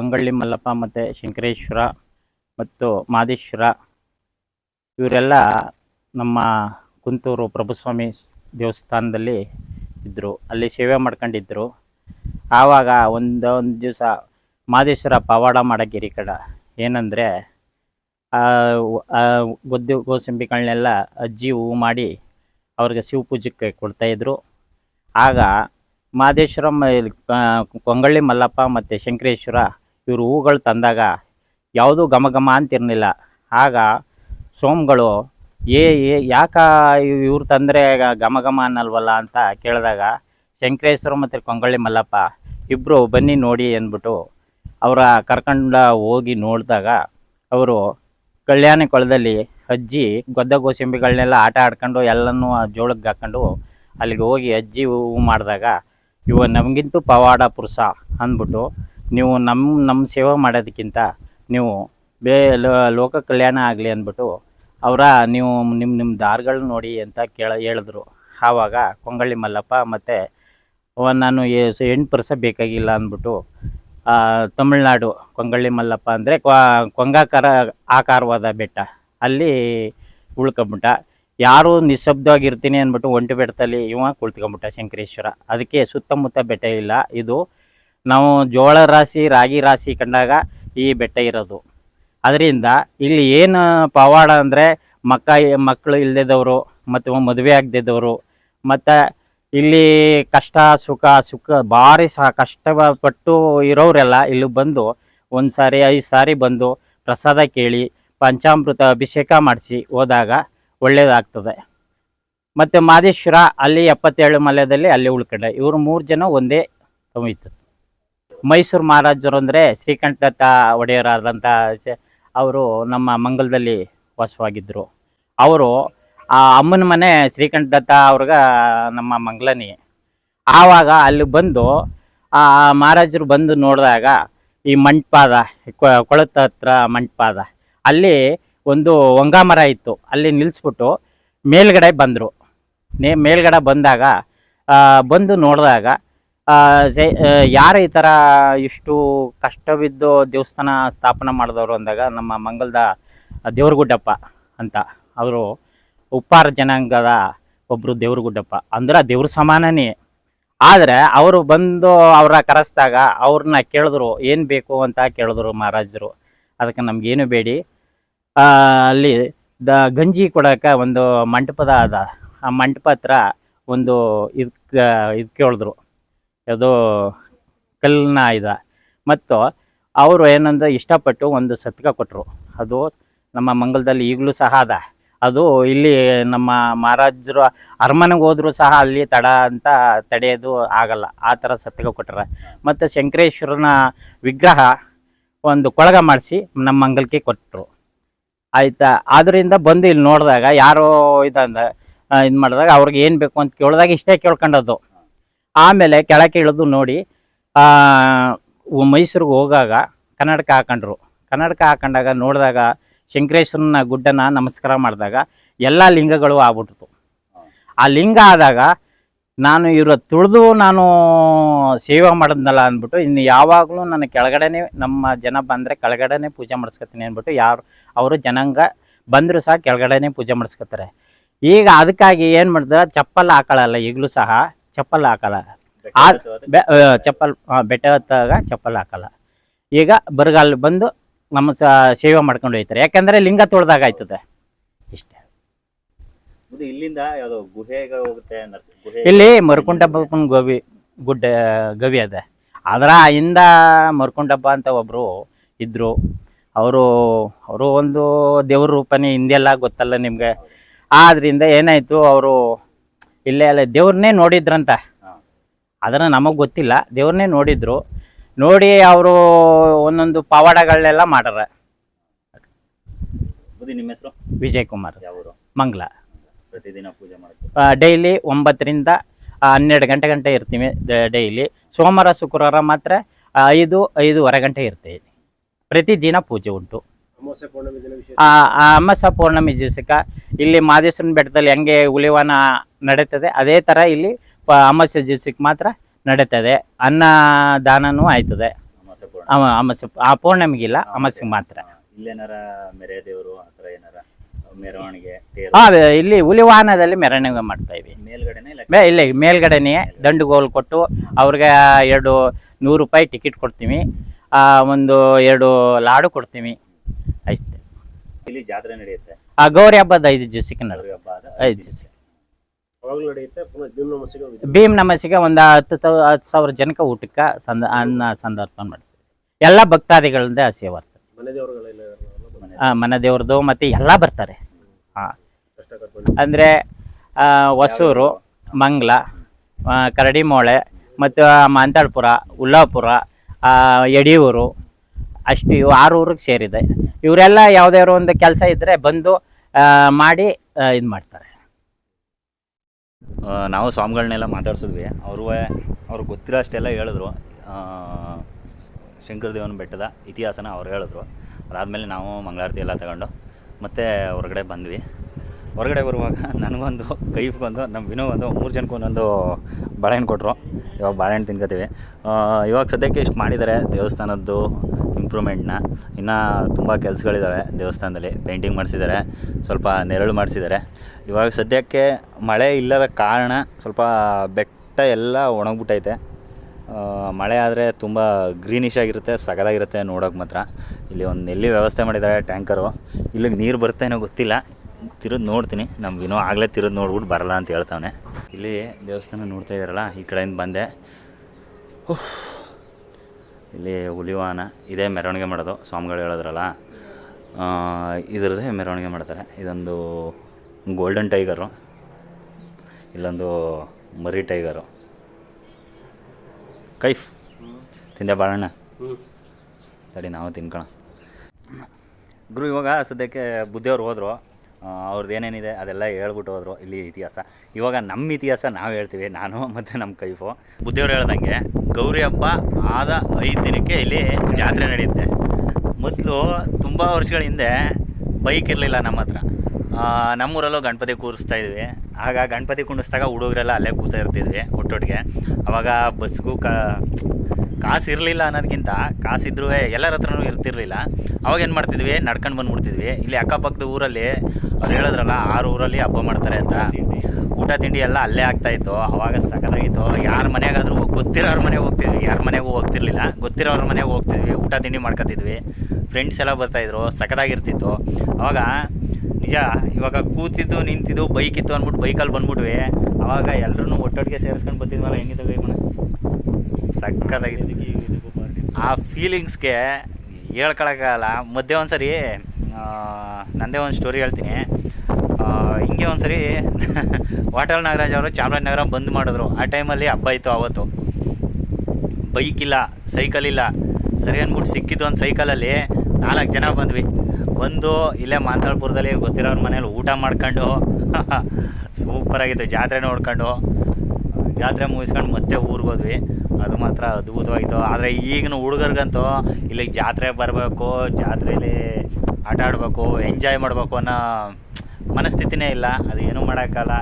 ಕೊಂಗಳ್ಳಿ ಮಲ್ಲಪ್ಪ ಮತ್ತು ಶಂಕರೇಶ್ವರ ಮತ್ತು ಮಾದೇಶ್ವರ, ಇವರೆಲ್ಲ ನಮ್ಮ ಕುಂತೂರು ಪ್ರಭುಸ್ವಾಮಿ ದೇವಸ್ಥಾನದಲ್ಲಿ ಇದ್ದರು ಅಲ್ಲಿ ಸೇವೆ ಮಾಡ್ಕೊಂಡಿದ್ದರು ಆವಾಗ ಒಂದು ಒಂದು ದಿವಸ ಮಾದೇಶ್ವರ ಪವಾಡ ಮಾಡಗಿರಿ ಕಡ. ಏನಂದರೆ ಗೊದ್ದು ಗೋಸಂಬಿಗಳನ್ನೆಲ್ಲ ಅಜ್ಜಿ ಹೂವು ಮಾಡಿ ಅವ್ರಿಗೆ ಶಿವ ಪೂಜೆಗೆ ಕೊಡ್ತಾಯಿದ್ರು ಆಗ ಮಾದೇಶ್ವರ ಕೊಂಗಳ್ಳಿ ಮಲ್ಲಪ್ಪ ಮತ್ತು ಶಂಕರೇಶ್ವರ ಇವರು ಹೂಗಳು ತಂದಾಗ ಯಾವುದೂ ಘಮ ಘಮ ಅಂತಿರಲಿಲ್ಲ. ಆಗ ಸೋಮ್ಗಳು, ಏ ಏ, ಯಾಕ ಇವ್ರು ತಂದರೆ ಘಮ ಘಮ ಅನ್ನಲ್ವಲ್ಲ? ಅಂತ ಕೇಳಿದಾಗ, ಶಂಕರೇಶ್ವರ ಮತ್ತು ಕೊಂಗಳ್ಳಿ ಮಲ್ಲಪ್ಪ ಇಬ್ಬರು ಬನ್ನಿ ನೋಡಿ ಅಂದ್ಬಿಟ್ಟು ಅವರ ಕರ್ಕೊಂಡು ಹೋಗಿ ನೋಡಿದಾಗ ಅವರು ಕಲ್ಯಾಣ ಕೊಳದಲ್ಲಿ ಅಜ್ಜಿ ಗೊದ್ದ ಗೋಸಂಬಿಗಳನ್ನೆಲ್ಲ ಆಟ ಆಡ್ಕೊಂಡು ಎಲ್ಲನೂ ಜೋಳಕ್ಕೆ ಹಾಕ್ಕೊಂಡು ಅಲ್ಲಿಗೆ ಹೋಗಿ ಅಜ್ಜಿ ಹೂವು ಮಾಡಿದಾಗ, ಇವ ನಮಗಿಂತೂ ಪವಾಡ ಪುರುಷ ಅಂದ್ಬಿಟ್ಟು ನೀವು ನಮ್ಮ ನಮ್ಮ ಸೇವೆ ಮಾಡೋದಕ್ಕಿಂತ ನೀವು ಬೇ ಲೋಕ ಕಲ್ಯಾಣ ಆಗಲಿ ಅಂದ್ಬಿಟ್ಟು ಅವರ ನೀವು ನಿಮ್ಮ ನಿಮ್ಮ ದಾರಿಗಳು ನೋಡಿ ಅಂತ ಕೇಳ, ಹೇಳಿದ್ರು. ಆವಾಗ ಕೊಂಗಳ್ಳಿ ಮಲ್ಲಪ್ಪ ಮತ್ತು ನಾನು ಎಂಟು ಪರ್ಸ ಬೇಕಾಗಿಲ್ಲ ಅಂದ್ಬಿಟ್ಟು ತಮಿಳ್ನಾಡು ಕೊಂಗಳ್ಳಿ ಮಲ್ಲಪ್ಪ ಅಂದರೆ ಕೊಂಗಾಕಾರ ಆಕಾರವಾದ ಬೆಟ್ಟ. ಅಲ್ಲಿ ಉಳ್ಕೊಂಬಿಟ್ಟ. ಯಾರು ನಿಶಬ್ದವಾಗಿರ್ತೀನಿ ಅಂದ್ಬಿಟ್ಟು ಒಂಟು ಬೆಟ್ಟದಲ್ಲಿ ಇವ ಕುಳಿತ್ಕೊಂಬಿಟ್ಟ ಶಂಕರೇಶ್ವರ. ಅದಕ್ಕೆ ಸುತ್ತಮುತ್ತ ಬೆಟ್ಟ ಇಲ್ಲ. ಇದು ನಾವು ಜೋಳ ರಾಶಿ, ರಾಗಿ ರಾಶಿ ಕಂಡಾಗ ಈ ಬೆಟ್ಟ ಇರೋದು. ಅದರಿಂದ ಇಲ್ಲಿ ಏನು ಪವಾಡ ಅಂದರೆ ಮಕ್ಕ ಮಕ್ಕಳು ಇಲ್ಲದಿದ್ದವರು ಮತ್ತು ಮದುವೆ ಆಗದಿದ್ದವರು, ಮತ್ತು ಇಲ್ಲಿ ಕಷ್ಟ, ಸುಖ ಸುಖ, ಭಾರಿ ಸಹ ಕಷ್ಟಪಟ್ಟು ಇರೋರೆಲ್ಲ ಇಲ್ಲಿ ಬಂದು ಒಂದು ಸಾರಿ, ಐದು ಸಾರಿ ಬಂದು ಪ್ರಸಾದ ಕೇಳಿ ಪಂಚಾಮೃತ ಅಭಿಷೇಕ ಮಾಡಿಸಿ ಹೋದಾಗ ಒಳ್ಳೆಯದಾಗ್ತದೆ ಮತ್ತು ಮಾದೇಶ್ವರ ಅಲ್ಲಿ ಎಪ್ಪತ್ತೇಳು ಮಲಯದಲ್ಲಿ ಅಲ್ಲಿ ಉಳ್ಕೊಂಡೆ. ಇವರು ಮೂರು ಜನ ಒಂದೇ ಹೋಯ್ತು ಮೈಸೂರು ಮಹಾರಾಜರು ಅಂದರೆ ಶ್ರೀಕಂಠದತ್ತ ಒಡೆಯರಾದಂಥ ಅವರು ನಮ್ಮ ಮಂಗಲದಲ್ಲಿ ವಾಸವಾಗಿದ್ದರು ಅವರು ಆ ಅಮ್ಮನ ಮನೆ ಶ್ರೀಕಂಠದತ್ತ ಅವ್ರಿಗೆ ನಮ್ಮ ಮಂಗಲನಿ. ಆವಾಗ ಅಲ್ಲಿ ಬಂದು ಆ ಮಹಾರಾಜರು ಬಂದು ನೋಡಿದಾಗ ಈ ಮಂಟಪಾದ ಕೊಳತ ಹತ್ರ ಮಂಟಪಾದ, ಅಲ್ಲಿ ಒಂದು ಮರ ಇತ್ತು. ಅಲ್ಲಿ ನಿಲ್ಲಿಸ್ಬಿಟ್ಟು ಮೇಲ್ಗಡೆ ಬಂದರು. ನೇ ಮೇಲ್ಗಡೆ ಬಂದಾಗ ಬಂದು ನೋಡಿದಾಗ ಯಾರು ಈ ಥರ ಇಷ್ಟು ಕಷ್ಟವಿದ್ದು ದೇವಸ್ಥಾನ ಸ್ಥಾಪನೆ ಮಾಡಿದವರು ಅಂದಾಗ ನಮ್ಮ ಮಂಗಲದ ದೇವ್ರಗುಡ್ಡಪ್ಪ ಅಂತ. ಅವರು ಉಪ್ಪಾರ ಜನಾಂಗದ ಒಬ್ಬರು ದೇವ್ರಗುಡ್ಡಪ್ಪ. ಅಂದ್ರೆ ದೇವ್ರ ಸಮಾನನೇ. ಆದರೆ ಅವರು ಬಂದು ಅವರ ಕರೆಸ್ದಾಗ ಅವ್ರನ್ನ ಕೇಳಿದ್ರು, ಏನು ಬೇಕು ಅಂತ ಕೇಳಿದ್ರು ಮಹಾರಾಜರು. ಅದಕ್ಕೆ ನಮಗೇನು ಬೇಡಿ. ಅಲ್ಲಿ ದ ಗಂಜಿ ಕೊಡೋಕೆ ಒಂದು ಮಂಟಪದ ಅದ. ಆ ಮಂಟಪ ಹತ್ರ ಒಂದು ಇದು ಇದು ಕೇಳಿದ್ರು. ಯಾವುದೋ ಕಲ್ಲಿನ ಇದ ಮತ್ತು ಅವರು ಏನಂದ್ರೆ ಇಷ್ಟಪಟ್ಟು ಒಂದು ಸತ್ಕ ಕೊಟ್ಟರು ಅದು ನಮ್ಮ ಮಂಗಲದಲ್ಲಿ ಈಗಲೂ ಸಹ ಅದ. ಅದು ಇಲ್ಲಿ ನಮ್ಮ ಮಹಾರಾಜರು ಅರಮನೆಗೆ ಹೋದರೂ ಸಹ ಅಲ್ಲಿ ತಡ ಅಂತ ತಡೆಯೋದು ಆಗಲ್ಲ. ಆ ಥರ ಸತ್ಕ ಕೊಟ್ಟರೆ ಮತ್ತು ಶಂಕರೇಶ್ವರನ ವಿಗ್ರಹ ಒಂದು ಕೊಳಗ ಮಾಡಿಸಿ ನಮ್ಮ ಮಂಗಲಕ್ಕೆ ಕೊಟ್ಟರು ಆಯಿತಾ? ಆದ್ದರಿಂದ ಬಂದು ಇಲ್ಲಿ ನೋಡಿದಾಗ ಯಾರೋ ಇದಂದ ಇದು ಮಾಡಿದಾಗ ಅವ್ರಿಗೆ ಏನು ಬೇಕು ಅಂತ ಕೇಳಿದಾಗ ಇಷ್ಟೇ ಕೇಳ್ಕೊಂಡದ್ದು. ಆಮೇಲೆ ಕೆಳಕ್ಕೆ ಇಳಿದು ನೋಡಿ ಮೈಸೂರಿಗೆ ಹೋಗಾಗ ಕನ್ನಡಕ ಹಾಕೊಂಡ್ರು. ಕನ್ನಡಕ ಹಾಕೊಂಡಾಗ ನೋಡಿದಾಗ ಶಂಕರೇಶ್ವರನ ಗುಡ್ಡನ ನಮಸ್ಕಾರ ಮಾಡಿದಾಗ ಎಲ್ಲ ಲಿಂಗಗಳು ಆಗ್ಬಿಟ್ರು. ಆ ಲಿಂಗ ಆದಾಗ ನಾನು ಇವ್ರ ತುಳಿದು ನಾನು ಸೇವೆ ಮಾಡಿದ್ನಲ್ಲ ಅಂದ್ಬಿಟ್ಟು, ಇನ್ನು ಯಾವಾಗಲೂ ನನ್ನ ಕೆಳಗಡೆನೆ ನಮ್ಮ ಜನ ಬಂದರೆ ಕೆಳಗಡೆನೇ ಪೂಜೆ ಮಾಡಿಸ್ಕೊತೀನಿ ಅಂದ್ಬಿಟ್ಟು ಯಾರು, ಅವರು ಜನಾಂಗ ಬಂದರೂ ಸಹ ಕೆಳಗಡೆನೆ ಪೂಜೆ ಮಾಡಿಸ್ಕೊತಾರೆ. ಈಗ ಅದಕ್ಕಾಗಿ ಏನು ಮಾಡಿದ್ರೆ ಚಪ್ಪಲ್ ಹಾಕೊಳ್ಳಲ್ಲ ಈಗಲೂ ಸಹ. ಚಪ್ಪಲ್ ಹಾಕಲ್ಲ. ಆ ಬೆ ಆ, ಚಪ್ಪಲ್ ಆ, ಬೆಟ್ಟ ಹತ್ತಾಗ ಚಪ್ಪಲ್ ಹಾಕಲ್ಲ. ಈಗ ಬರಗಾಲ ಬಂದು ನಮ್ಮ ಸ ಸೇವೆ ಮಾಡ್ಕೊಂಡು ಹೋಗ್ತಾರೆ. ಯಾಕಂದ್ರೆ ಲಿಂಗ ತೊಳ್ದಾಗ ಆಯ್ತದೆ ಇಷ್ಟೇ. ಇದು ಇಲ್ಲಿಂದ ಯಾವ್ದೋ ಗುಹೆಗೆ ಹೋಗುತ್ತೆ ನರ್ಸ ಗುಹೆ ಇಲ್ಲಿ ಮರಕುಂಟಪ್ಪನ ಗೋವಿ ಗುಡ್ಡ ಗವಿ ಅದ. ಅದರ ಹಿಂದ ಮರ್ಕುಂಡಪ್ಪ ಅಂತ ಒಬ್ಬರು ಇದ್ದರು ಅವರು ಅವರು ಒಂದು ದೇವ್ರ ರೂಪನೇ ಹಿಂದೆಲ್ಲ ಗೊತ್ತಲ್ಲ ನಿಮಗೆ. ಆದ್ರಿಂದ ಏನಾಯ್ತು ಅವರು ಇಲ್ಲೇ ಅಲ್ಲ ದೇವ್ರನ್ನೇ ನೋಡಿದ್ರಂತ. ಅದನ್ನು ನಮಗೆ ಗೊತ್ತಿಲ್ಲ ದೇವ್ರನ್ನೇ ನೋಡಿದ್ರು. ನೋಡಿ ಅವರು ಒಂದೊಂದು ಪವಾಡಗಳನ್ನೆಲ್ಲ ಮಾಡ್ಯಾರ. ನಿಮ್ಮ ಹೆಸರು? ವಿಜಯ್ ಕುಮಾರ್ ಮಂಗ್ಲ. ಪ್ರತಿದಿನ ಪೂಜೆ ಮಾಡ್ತೀವಿ ಡೈಲಿ ಒಂಬತ್ತರಿಂದ ಹನ್ನೆರಡು ಗಂಟೆ ಗಂಟೆ ಇರ್ತೀವಿ ಡೈಲಿ. ಸೋಮವಾರ ಶುಕ್ರವಾರ ಮಾತ್ರ ಐದು ಐದೂವರೆ ಗಂಟೆ ಇರ್ತೀವಿ. ಪ್ರತಿದಿನ ಪೂಜೆ ಉಂಟು. ಆ ಅಮಾಸ ಪೌರ್ಣಮಿ ದಿವಸಕ್ಕೆ ಇಲ್ಲಿ ಮಾದೇಶ್ವರನ ಬೆಟ್ಟದಲ್ಲಿ ಹೆಂಗೆ ಹುಲಿವಾನ ನಡೀತದೆ. ಅದೇ ಥರ ಇಲ್ಲಿ ಪ- ಅಮಾವಾಸ್ಯೆ ದಿವಸಕ್ಕೆ ಮಾತ್ರ ನಡೀತದೆ. ಅನ್ನ ದಾನನೂ ಆಯ್ತದೆ. ಅಮಾಸ್ಯ ಆ ಪೌರ್ಣಮಿಗಿಲ್ಲ ಅಮಾವಾಸ್ಯೆಗೆ ಮಾತ್ರ. ಆ, ಇಲ್ಲಿ ಹುಲಿವಾಹನದಲ್ಲಿ ಮೆರವಣಿಗೆ ಮಾಡ್ತಾ ಇವಿ ಮೇಲ್ಗಡೆ ಇಲ್ಲ? ಮೇಲ್ಗಡೆನೆ ದಂಡುಗೋಲ್ ಕೊಟ್ಟು ಅವ್ರಿಗೆ ಎರಡು ನೂರು ರೂಪಾಯಿ ಟಿಕೆಟ್ ಕೊಡ್ತೀವಿ. ಆ, ಒಂದು ಎರಡು ಲಾಡು ಕೊಡ್ತೀವಿ. ಇಲ್ಲಿ ಜಾತ್ರೆ ನಡೆಯುತ್ತೆ. ಆ ಗೌರಿ ಹಬ್ಬದ ಐದು ದಿವಸಕ್ಕೆ ನಡ ಹಬ್ಬ ಆದ ಐದು ದಿವಸ. ಅವಾಗಲೂ ನಡೆಯುತ್ತೆ ಪುನಃ ಭೀಮ್ ನಮಸ್ಸಿಗೆ ಭೀಮ್ ನಮಸಿಗೆ ಒಂದು ಹತ್ತು ಹತ್ತು ಸಾವಿರ ಜನಕ ಊಟಕ್ಕೆ ಸಂದ ಅನ್ನ ಸಂದರ್ಪಣೆ ಮಾಡ್ತೀವಿ. ಎಲ್ಲ ಭಕ್ತಾದಿಗಳಿಂದ ಸೇವೆ ಆಗ್ತದೆ ಮನೆ ದೇವರುಗಳೆಲ್ಲ ಇದಾರಲ್ಲ, ಮನೆ ಆ, ಮನೆ ದೇವ್ರದ್ದು ಮತ್ತು ಎಲ್ಲ ಬರ್ತಾರೆ. ಹಾಂ ಕಷ್ಟ ಕಟ್ಕೊಂಡು ಅಂದರೆ ಹೊಸೂರು ಮಂಗ್ಲ ಆ, ಕರಡಿಮೋಳೆ ಮತ್ತು ಮಾಂತಾಳ್ಪುರ ಉಲ್ಲಾಪುರ ಆ, ಯಡಿಯೂರು ಅಷ್ಟು ಇವು ಆರು ಊರಿಗೆ ಸೇರಿದೆ. ಇವರೆಲ್ಲ ಯಾವುದಾದ್ರು ಒಂದು ಕೆಲಸ ಇದ್ದರೆ ಬಂದು ಮಾಡಿ ಇದು ಮಾಡ್ತಾರೆ. ನಾವು ಸ್ವಾಮಿಗಳನ್ನೆಲ್ಲ ಮಾತಾಡ್ಸಿದ್ವಿ. ಅವರು ಅವ್ರಿಗೆ ಗೊತ್ತಿರೋ ಅಷ್ಟೆಲ್ಲ ಹೇಳಿದ್ರು. ಶಂಕರದೇವನ ಶಂಕರ ದೇವನ ಬೆಟ್ಟದ ಇತಿಹಾಸನ ಅವ್ರು ಹೇಳಿದ್ರು. ಅದಾದಮೇಲೆ ನಾವು ಮಂಗಳಾರತಿ ಎಲ್ಲ ತಗೊಂಡು ಮತ್ತೆ ಹೊರಗಡೆ ಬಂದ್ವಿ. ಹೊರಗಡೆ ಬರುವಾಗ ನನಗೊಂದು ಕೈಫ್ಗೊಂದು ನಮ್ಮ ವಿನೋ ಒಂದು ಮೂರು ಜನಕ್ಕೆ ಒಂದೊಂದು ಬಾಳೆಹಣ್ಣು ಕೊಟ್ಟರು ಇವಾಗ ಬಾಳೆಹಣ್ಣು ತಿನ್ಕೋತೀವಿ ಇವಾಗ ಸದ್ಯಕ್ಕೆ ಇಷ್ಟು ಮಾಡಿದ್ದಾರೆ ದೇವಸ್ಥಾನದ್ದು ಇಂಪ್ರೂವ್ಮೆಂಟ್ನ ಇನ್ನೂ ತುಂಬ ಕೆಲಸಗಳಿದ್ದಾವೆ ದೇವಸ್ಥಾನದಲ್ಲಿ. ಪೇಂಟಿಂಗ್ ಮಾಡಿಸಿದ್ದಾರೆ ಸ್ವಲ್ಪ ನೆರಳು ಮಾಡಿಸಿದ್ದಾರೆ ಇವಾಗ ಸದ್ಯಕ್ಕೆ ಮಳೆ ಇಲ್ಲದ ಕಾರಣ ಸ್ವಲ್ಪ ಬೆಟ್ಟ ಎಲ್ಲ ಒಣಗ್ಬಿಟ್ಟೈತೆ. ಮಳೆ ಆದರೆ ತುಂಬ ಗ್ರೀನಿಶ್ ಆಗಿರುತ್ತೆ, ಸಗದಾಗಿರುತ್ತೆ ನೋಡೋಕೆ ಮಾತ್ರ. ಇಲ್ಲಿ ಒಂದು ನೆಲ್ಲಿ ವ್ಯವಸ್ಥೆ ಮಾಡಿದ್ದಾರೆ ಟ್ಯಾಂಕರು. ಇಲ್ಲಿಗೆ ನೀರು ಬರುತ್ತೆ ಏನೋ ಗೊತ್ತಿಲ್ಲ. ತಿರುದು ನೋಡ್ತೀನಿ. ನಮಗಿನ್ನೂ ಆಗಲೇ ತಿರುದು ನೋಡ್ಬಿಟ್ಟು ಬರಲ್ಲ ಅಂತ ಹೇಳ್ತಾವನೆ. ಇಲ್ಲಿ ದೇವಸ್ಥಾನ ನೋಡ್ತಾ ಇದ್ದಾರಲ್ಲ ಈ ಕಡೆಯಿಂದ ಬಂದೆ. ಇಲ್ಲಿ ಹುಲಿವಾನ ಇದೇ ಮೆರವಣಿಗೆ ಮಾಡೋದು ಸ್ವಾಮಿಗಳು ಹೇಳಿದ್ರಲ್ಲ. ಇದ್ರದ್ದೇ ಮೆರವಣಿಗೆ ಮಾಡ್ತಾರೆ. ಇದೊಂದು ಗೋಲ್ಡನ್ ಟೈಗರು ಇಲ್ಲೊಂದು ಮರಿ ಟೈಗರು ಕೈಫ್. ತಿಂದೆ ಬಾಳಣ್ಣ ತಡಿ ನಾವು ತಿನ್ಕೋಣ ಗುರು ಇವಾಗ ಸದ್ಯಕ್ಕೆ ಬುದ್ಧಿಯವ್ರು ಹೋದರು. ಅವ್ರದ್ದು ಏನೇನಿದೆ ಅದೆಲ್ಲ ಹೇಳ್ಬಿಟ್ಟು ಹೋದರು. ಇಲ್ಲಿ ಇತಿಹಾಸ. ಇವಾಗ ನಮ್ಮ ಇತಿಹಾಸ ನಾವು ಹೇಳ್ತೀವಿ, ನಾನು ಮತ್ತು ನಮ್ಮ ಕೈಫು. ಬುದ್ಧಿಯವ್ರು ಹೇಳ್ದಂಗೆ, ಗೌರಿ ಹಬ್ಬ ಆದ ಐದು ದಿನಕ್ಕೆ ಇಲ್ಲಿ ಜಾತ್ರೆ ನಡೆಯುತ್ತೆ. ಮೊದಲು ತುಂಬ ವರ್ಷಗಳ ಹಿಂದೆ ಬೈಕ್ ಇರಲಿಲ್ಲ ನಮ್ಮ ಹತ್ರ. ನಮ್ಮೂರಲ್ಲೂ ಗಣಪತಿ ಕೂರಿಸ್ತಾ ಇದ್ವಿ. ಆಗ ಗಣಪತಿ ಕುಂಡಿಸ್ದಾಗ ಹುಡುಗರೆಲ್ಲ ಅಲ್ಲೇ ಕೂತಾ ಇರ್ತಿದ್ವಿ, ಒಟ್ಟೊಟ್ಟಿಗೆ. ಅವಾಗ ಬಸ್ಗೂ ಕಾ ಕಾಸು ಇರಲಿಲ್ಲ ಅನ್ನೋದಕ್ಕಿಂತ ಕಾಸಿದ್ರೂ ಎಲ್ಲರ ಹತ್ರನೂ ಇರ್ತಿರ್ಲಿಲ್ಲ. ಅವಾಗ ಏನು ಮಾಡ್ತಿದ್ವಿ? ನಡ್ಕೊಂಡು ಬಂದ್ಬಿಡ್ತಿದ್ವಿ. ಇಲ್ಲಿ ಅಕ್ಕಪಕ್ಕದ ಊರಲ್ಲಿ ಅವ್ರು ಹೇಳಿದ್ರಲ್ಲ ಆರು ಊರಲ್ಲಿ ಹಬ್ಬ ಮಾಡ್ತಾರೆ ಅಂತ. ಊಟ ತಿಂಡಿ. ಎಲ್ಲ ಅಲ್ಲೇ ಆಗ್ತಾಯಿತ್ತು ಅವಾಗ ಸಖತ್ತಾಗಿತ್ತು. ಯಾರ ಮನೆಗಾದರೂ ಗೊತ್ತಿರೋರ ಮನೆಗೆ ಹೋಗ್ತಿದ್ವಿ. ಯಾರ ಮನೆಗೂ ಹೋಗ್ತಿರ್ಲಿಲ್ಲ. ಗೊತ್ತಿರೋರ ಮನೆಗೆ ಹೋಗ್ತಿದ್ವಿ. ಊಟ ತಿಂಡಿ ಮಾಡ್ಕೊತಿದ್ವಿ ಫ್ರೆಂಡ್ಸ್ ಎಲ್ಲ ಬರ್ತಾಯಿದ್ರು ಸಖತ್ತಾಗಿರ್ತಿತ್ತು. ಅವಾಗ ನಿಜ ಇವಾಗ ಕೂತಿದ್ದು ನಿಂತಿದ್ದು ಬೈಕ್ ಇತ್ತು ಅಂದ್ಬಿಟ್ಟು ಬೈಕಲ್ಲಿ ಬಂದ್ಬಿಟ್ವಿ. ಅವಾಗ ಎಲ್ಲರೂ ಒಟ್ಟೊಟ್ಟಿಗೆ ಸೇರಿಸ್ಕೊಂಡು ಬರ್ತಿದ್ವಲ್ಲ? ಹೆಂಗಿತ್ತು ಕೈಮಣ ಸಕ್ಕತ್ತಾಗಿತ್ತು. ಆ ಫೀಲಿಂಗ್ಸ್ಗೆ ಹೇಳ್ಕೊಳಕ್ಕಾಗಲ್ಲ. ಮಧ್ಯೆ ಒಂದು ಸರಿ ನಂದೇ ಒಂದು ಸ್ಟೋರಿ ಹೇಳ್ತೀನಿ. ಹಿಂಗೆ ಒಂದು ಸರಿ ವಾಟಾಳ್ ನಾಗರಾಜ್ ಅವರು ಚಾಮರಾಜನಗರ ಬಂದ್ ಮಾಡಿದ್ರು. ಆ ಟೈಮಲ್ಲಿ ಹಬ್ಬ ಇತ್ತು ಆವತ್ತು. ಬೈಕ್ ಇಲ್ಲ ಸೈಕಲ್ ಇಲ್ಲ. ಸರಿ ಅಂದ್ಬಿಟ್ಟು ಸಿಕ್ಕಿದ್ದು ಒಂದು ಸೈಕಲಲ್ಲಿ ನಾಲ್ಕು ಜನ ಬಂದ್ವಿ. ಬಂದು ಇಲ್ಲೇ ಮಾಂತಾಳ್ಪುರದಲ್ಲಿ ಗೊತ್ತಿರೋರ ಮನೇಲಿ ಊಟ ಮಾಡ್ಕೊಂಡು ಸೂಪರಾಗಿತ್ತು ಜಾತ್ರೆ ನೋಡ್ಕೊಂಡು, ಜಾತ್ರೆ ಮುಗಿಸ್ಕೊಂಡು ಮತ್ತೆ ಊರಿಗೆ ಹೋದ್ವಿ. ಅದು ಮಾತ್ರ ಅದ್ಭುತವಾಗಿತ್ತು. ಆದರೆ ಈಗಿನ ಹುಡುಗರಿಗಂತೂ ಇಲ್ಲಿಗೆ ಜಾತ್ರೆ ಬರಬೇಕು ಜಾತ್ರೆಯಲ್ಲಿ ಆಟ ಆಡಬೇಕು ಎಂಜಾಯ್ ಮಾಡಬೇಕು ಅನ್ನೋ ಮನಸ್ಥಿತಿನೇ ಇಲ್ಲ. ಅದು ಏನೂ ಮಾಡೋಕ್ಕಲ್ಲ.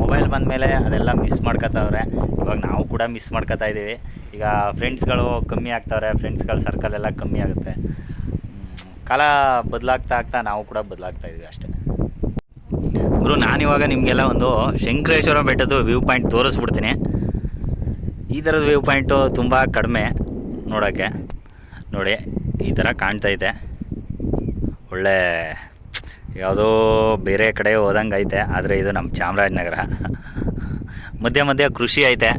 ಮೊಬೈಲ್ ಬಂದಮೇಲೆ ಅದೆಲ್ಲ ಮಿಸ್ ಮಾಡ್ಕೊತಾವ್ರೆ ಇವಾಗ ನಾವು ಕೂಡ ಮಿಸ್ ಮಾಡ್ಕೊತಾ ಇದ್ದೀವಿ. ಈಗ ಫ್ರೆಂಡ್ಸ್ಗಳು ಕಮ್ಮಿ ಆಗ್ತಾವ್ರೆ ಫ್ರೆಂಡ್ಸ್ಗಳ ಸರ್ಕಲ್ ಎಲ್ಲ ಕಮ್ಮಿ ಆಗುತ್ತೆ. ಕಾಲ ಬದಲಾಗ್ತಾ ಆಗ್ತಾ ನಾವು ಕೂಡ ಬದಲಾಗ್ತಾ ಇದ್ದೀವಿ ಅಷ್ಟೇ. ಗುರು, ನಾನಿವಾಗ ನಿಮಗೆಲ್ಲ ಒಂದು ಶಂಕರೇಶ್ವರ ಬೆಟ್ಟದ ವ್ಯೂ ಪಾಯಿಂಟ್ ತೋರಿಸ್ಬಿಡ್ತೀನಿ. ಈ ಥರದ ವ್ಯೂ ಪಾಯಿಂಟು ತುಂಬ ಕಡಿಮೆ ನೋಡೋಕ್ಕೆ ನೋಡಿ, ಈ ಥರ ಕಾಣ್ತೈತೆ ಒಳ್ಳೆ ಯಾವುದೋ ಬೇರೆ ಕಡೆ ಹೋದಂಗೆ ಐತೆ, ಆದರೆ ಇದು ನಮ್ಮ ಚಾಮರಾಜನಗರ. ಮಧ್ಯೆ ಮಧ್ಯೆ ಕೃಷಿ ಐತೆ.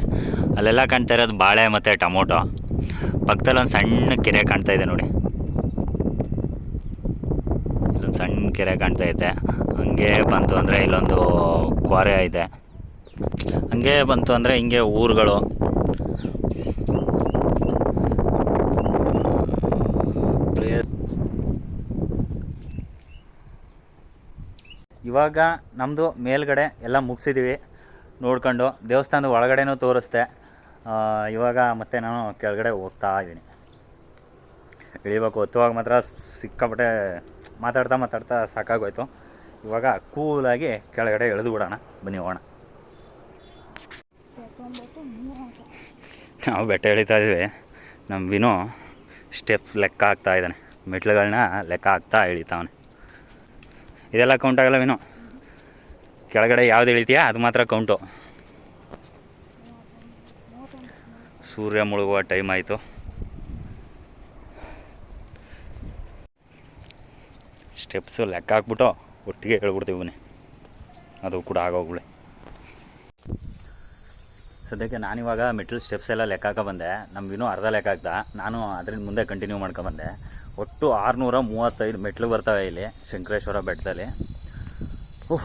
ಅಲ್ಲೆಲ್ಲ ಕಾಣ್ತಾ ಇರೋದು ಬಾಳೆ ಮತ್ತು ಟೊಮೊಟೊ. ಪಕ್ಕದಲ್ಲಿ ಒಂದು ಸಣ್ಣ ಕೆರೆ ಕಾಣ್ತಾ ಇದೆ ನೋಡಿ. ಇಲ್ಲೊಂದು ಸಣ್ಣ ಕೆರೆ ಕಾಣ್ತಾ ಐತೆ. ಹಂಗೆ ಬಂತು ಅಂದರೆ ಇಲ್ಲೊಂದು ಕ್ವಾರೆ ಐತೆ. ಹಂಗೆ ಬಂತು ಅಂದರೆ ಹಿಂಗೆ ಊರುಗಳು. ಇವಾಗ ನಮ್ಮದು ಮೇಲ್ಗಡೆ ಎಲ್ಲ ಮುಗಿಸಿದ್ದೀವಿ ನೋಡ್ಕೊಂಡು ದೇವಸ್ಥಾನದ ಒಳಗಡೆನೂ ತೋರಿಸ್ದೆ. ಇವಾಗ ಮತ್ತೆ ನಾನು ಕೆಳಗಡೆ ಹೋಗ್ತಾ ಇದ್ದೀನಿ. ಇಳಿಬೇಕು. ಹೊತ್ತುವಾಗ ಮಾತ್ರ ಸಿಕ್ಕಾಪಟ್ಟೆ ಮಾತಾಡ್ತಾ ಮಾತಾಡ್ತಾ ಸಾಕಾಗೋಯ್ತು. ಇವಾಗ ಕೂಲಾಗಿ ಕೆಳಗಡೆ ಎಳೆದು ಬಿಡೋಣ. ಬನ್ನಿ ಹೋಗೋಣ. ನಾವು ಬೆಟ್ಟ ಎಳಿತಾ ಇದ್ದೀವಿ. ನಮ್ಮ ವಿನು ಸ್ಟೆಪ್ ಲೆಕ್ಕ ಆಗ್ತಾ ಇದ್ದಾನೆ. ಮೆಟ್ಲುಗಳನ್ನ ಲೆಕ್ಕ ಹಾಕ್ತಾ ಇಳಿತಾವನೆ. ಇದೆಲ್ಲ ಕೌಂಟ್ ಆಗಲ್ಲ ವಿನು. ಕೆಳಗಡೆ ಯಾವ್ದು ಇಳಿತೀಯಾ? ಅದು ಮಾತ್ರ ಕೌಂಟು ಸೂರ್ಯ ಮುಳುಗುವ ಟೈಮ್ ಆಯಿತು. ಸ್ಟೆಪ್ಸು ಲೆಕ್ಕ ಹಾಕ್ಬಿಟ್ಟು ಒಟ್ಟಿಗೆ ಹೇಳ್ಬಿಡ್ತೀವಿ ಬನ್ನಿ. ಅದು ಕೂಡ ಆಗೋಗ್ಬಿಡಿ ಸದ್ಯಕ್ಕೆ ನಾನಿವಾಗ ಮೆಟ್ರಿಲ್ ಸ್ಟೆಪ್ಸ್ ಎಲ್ಲ ಲೆಕ್ಕ ಹಾಕೋ ಬಂದೆ. ನಮ್ಗಿನ್ನೂ ಅರ್ಧ ಲೆಕ್ಕ ಹಾಕ್ದ. ನಾನು ಅದರಿಂದ ಮುಂದೆ ಕಂಟಿನ್ಯೂ ಮಾಡ್ಕೊಂಬಂದೆ ಒಟ್ಟು ಆರುನೂರ ಮೂವತ್ತೈದು ಮೆಟ್ಲು ಬರ್ತವೆ ಇಲ್ಲಿ, ಶಂಕರೇಶ್ವರ ಬೆಟ್ಟದಲ್ಲಿ. ಉಹ್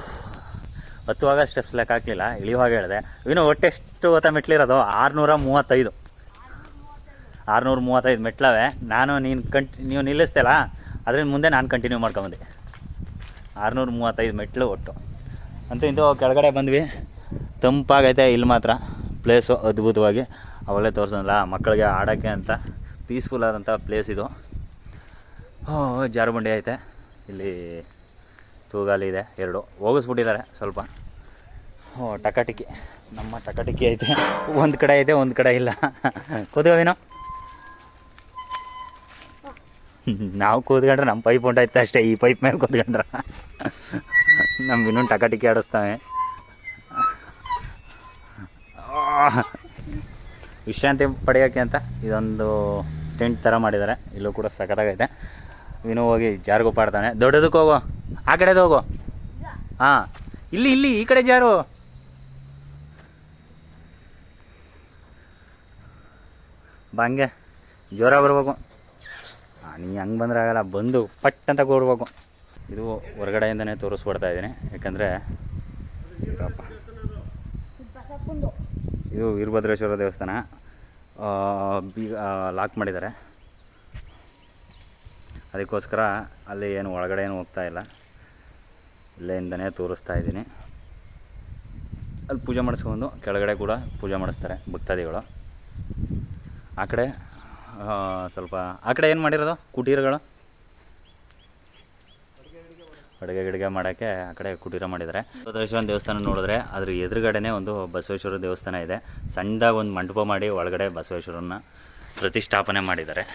ಹತ್ತುವಾಗ ಸ್ಟೆಪ್ಸ್ ಲೆಕ್ಕ ಹಾಕಲಿಲ್ಲ, ಇಳಿಯುವಾಗ ಹೇಳಿದೆ. ಇನ್ನು ಒಟ್ಟೆಷ್ಟು ಹೊತ್ತ ಮೆಟ್ಲಿರೋದು ಆರುನೂರ ಮೂವತ್ತೈದು. ಆರುನೂರ ಮೂವತ್ತೈದು ಮೆಟ್ಲವೆ. ನಾನು, ನೀನು ಕಂಟ್, ನೀವು ನಿಲ್ಲಿಸ್ತಿಲ್ಲ ಅದರಿಂದ ಮುಂದೆ ನಾನು ಕಂಟಿನ್ಯೂ ಮಾಡ್ಕೊಂಬಂದೆ. ಆರುನೂರ ಮೂವತ್ತೈದು ಮೆಟ್ಲು ಒಟ್ಟು. ಅಂತ ಇಂದು ಕೆಳಗಡೆ ಬಂದ್ವಿ. ತಂಪಾಗೈತೆ ಇಲ್ಲಿ ಮಾತ್ರ. ಪ್ಲೇಸು ಅದ್ಭುತವಾಗಿ. ಅವಲ್ಲೇ ತೋರಿಸಲ್ಲ ಮಕ್ಕಳಿಗೆ ಆಡೋಕ್ಕೆ ಅಂತ ಪೀಸ್ಫುಲ್ ಆದಂಥ ಪ್ಲೇಸ್ ಇದು. ಜಾರುಬಂಡಿ ಐತೆ. ಇಲ್ಲಿ ತೂಗಾಲಿ ಇದೆ, ಎರಡು. ಹೋಗಿಸ್ಬಿಟ್ಟಿದ್ದಾರೆ ಸ್ವಲ್ಪ. ಟಕಾಟಿಕಿ. ನಮ್ಮ ಟಕಾಟಿಕಿ ಐತೆ. ಒಂದು ಕಡೆ ಐತೆ ಒಂದು ಕಡೆ ಇಲ್ಲ. ಕೂತ್ಕೋವೇನೋ ನಾವು ಕೂತ್ಕೊಂಡ್ರೆ ನಮ್ಮ ಪೈಪ್ ಹೊಂಟೈತೆ ಅಷ್ಟೇ. ಈ ಪೈಪ್ ಮೇಲೆ ಕೂತ್ಕೊಂಡ್ರೆ. ನಮ್ಗೆ ಇನ್ನೊಂದು ಟಕಾಟಿಕಿ ಆಡಿಸ್ತಾವೆ. ವಿಶ್ರಾಂತಿ ಪಡೆಯೋಕ್ಕೆ ಅಂತ ಇದೊಂದು ಟೆಂಟ್ ಥರ ಮಾಡಿದ್ದಾರೆ. ಇಲ್ಲೂ ಕೂಡ ಸಖತ್ತಾಗೈತೆ. ವಿನು ಹೋಗಿ ಜಾರ್ಗೋ ಪಾಡ್ತಾನೆ. ದೊಡ್ಡದಕ್ಕೆ ಹೋಗೋ. ಆ ಕಡೆದು ಹೋಗೋ. ಹಾಂ. ಇಲ್ಲಿ ಇಲ್ಲಿ, ಈ ಕಡೆ ಜಾರು. ಬಾ ಹಂಗೆ. ಜ್ವರ ಬರ್ಬೇಕು. ನೀ ಹಂಗೆ ಬಂದ್ರೆ ಆಗಲ್ಲ. ಬಂದು ಪಟ್ ಅಂತ ಕೊಡ್ಬೇಕು. ಇದು ಹೊರಗಡೆಯಿಂದನೇ ತೋರಿಸ್ಕೊಡ್ತಾ ಇದ್ದೀನಿ. ಯಾಕಂದರೆ ಇದು ವೀರಭದ್ರೇಶ್ವರ ದೇವಸ್ಥಾನ. ಬೀಗ ಲಾಕ್ ಮಾಡಿದ್ದಾರೆ. ಅದಕ್ಕೋಸ್ಕರ ಅಲ್ಲಿ ಏನು ಒಳಗಡೆ ಏನು ಹೋಗ್ತಾ ಇಲ್ಲ. ಇಲ್ಲಿಂದನೇ ತೋರಿಸ್ತಾ ಇದ್ದೀನಿ. ಅಲ್ಲಿ ಪೂಜೆ ಮಾಡಿಸ್ಕೊಂಡು ಕೆಳಗಡೆ ಕೂಡ ಪೂಜೆ ಮಾಡಿಸ್ತಾರೆ ಭಕ್ತಾದಿಗಳು. ಆ ಕಡೆ ಸ್ವಲ್ಪ, ಆ ಕಡೆ ಏನು ಮಾಡಿರೋದು? ಕುಟೀರಗಳು? ಅಡುಗೆ ಗಿಡಿಗೆ ಮಾಡೋಕ್ಕೆ ಆ ಕಡೆ ಕುಟೀರ ಮಾಡಿದ್ದಾರೆ. ಬಸವೇಶ್ವರ ದೇವಸ್ಥಾನ ನೋಡಿದ್ರೆ ಅದ್ರ ಎದುರುಗಡೆನೇ ಒಂದು ಬಸವೇಶ್ವರ ದೇವಸ್ಥಾನ ಇದೆ. ಸಣ್ಣದಾಗಿ ಒಂದು ಮಂಟಪ ಮಾಡಿ ಒಳಗಡೆ ಬಸವೇಶ್ವರನ ಪ್ರತಿಷ್ಠಾಪನೆ ಮಾಡಿದ್ದಾರೆ.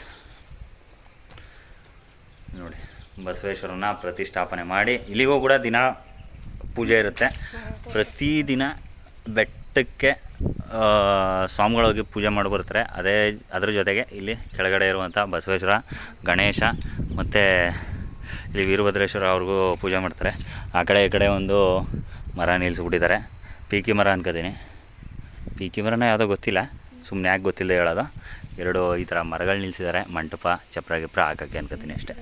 ನೋಡಿ, ಬಸವೇಶ್ವರನ ಪ್ರತಿಷ್ಠಾಪನೆ ಮಾಡಿ. ಇಲ್ಲಿಗೂ ಕೂಡ ದಿನ ಪೂಜೆ ಇರುತ್ತೆ. ಪ್ರತಿದಿನ ಬೆಟ್ಟಕ್ಕೆ ಸ್ವಾಮಿಗಳೋಗಿ ಪೂಜೆ ಮಾಡಿ ಬರ್ತಾರೆ. ಅದೇ, ಅದರ ಜೊತೆಗೆ ಇಲ್ಲಿ ಕೆಳಗಡೆ ಇರುವಂಥ ಬಸವೇಶ್ವರ, ಗಣೇಶ ಮತ್ತು ಇಲ್ಲಿ ವೀರಭದ್ರೇಶ್ವರ ಅವ್ರಿಗೂ ಪೂಜೆ ಮಾಡ್ತಾರೆ. ಆ ಕಡೆ, ಈ ಕಡೆ ಒಂದು ಮರ ನಿಲ್ಲಿಸ್ಬಿಟ್ಟಿದ್ದಾರೆ ಪೀಕಿ ಮರ ಅನ್ಕೋತೀನಿ. ಪೀಕಿ ಮರನ ಯಾವುದೋ ಗೊತ್ತಿಲ್ಲ. ಸುಮ್ಮನೆ ಯಾಕೆ ಗೊತ್ತಿಲ್ಲದೆ ಹೇಳೋದು. ಎರಡು ಈ ಥರ ಮರಗಳು ನಿಲ್ಲಿಸಿದ್ದಾರೆ ಮಂಟಪ ಚಪ್ರ ಗಿಪ್ರ ಹಾಕೋಕ್ಕೆ ಅನ್ಕೋತೀನಿ ಅಷ್ಟೇ.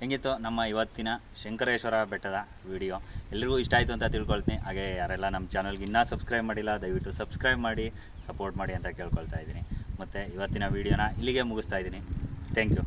ಹೆಂಗಿತ್ತು ನಮ್ಮ ಇವತ್ತಿನ ಶಂಕರೇಶ್ವರ ಬೆಟ್ಟದ ವಿಡಿಯೋ? ಎಲ್ರಿಗೂ ಇಷ್ಟ ಆಯಿತು ಅಂತ ತಿಳ್ಕೊಳ್ತೀನಿ. ಹಾಗೆ ಯಾರೆಲ್ಲ ನಮ್ಮ ಚಾನಲ್ಗೆ ಇನ್ನೂ ಸಬ್ಸ್ಕ್ರೈಬ್ ಮಾಡಿಲ್ಲ, ದಯವಿಟ್ಟು ಸಬ್ಸ್ಕ್ರೈಬ್ ಮಾಡಿ, ಸಪೋರ್ಟ್ ಮಾಡಿ ಅಂತ ಕೇಳ್ಕೊಳ್ತಾ ಇದ್ದೀನಿ. ಮತ್ತು ಇವತ್ತಿನ ವಿಡಿಯೋನ ಇಲ್ಲಿಗೆ ಮುಗಿಸ್ತಾ ಇದ್ದೀನಿ. Thank you.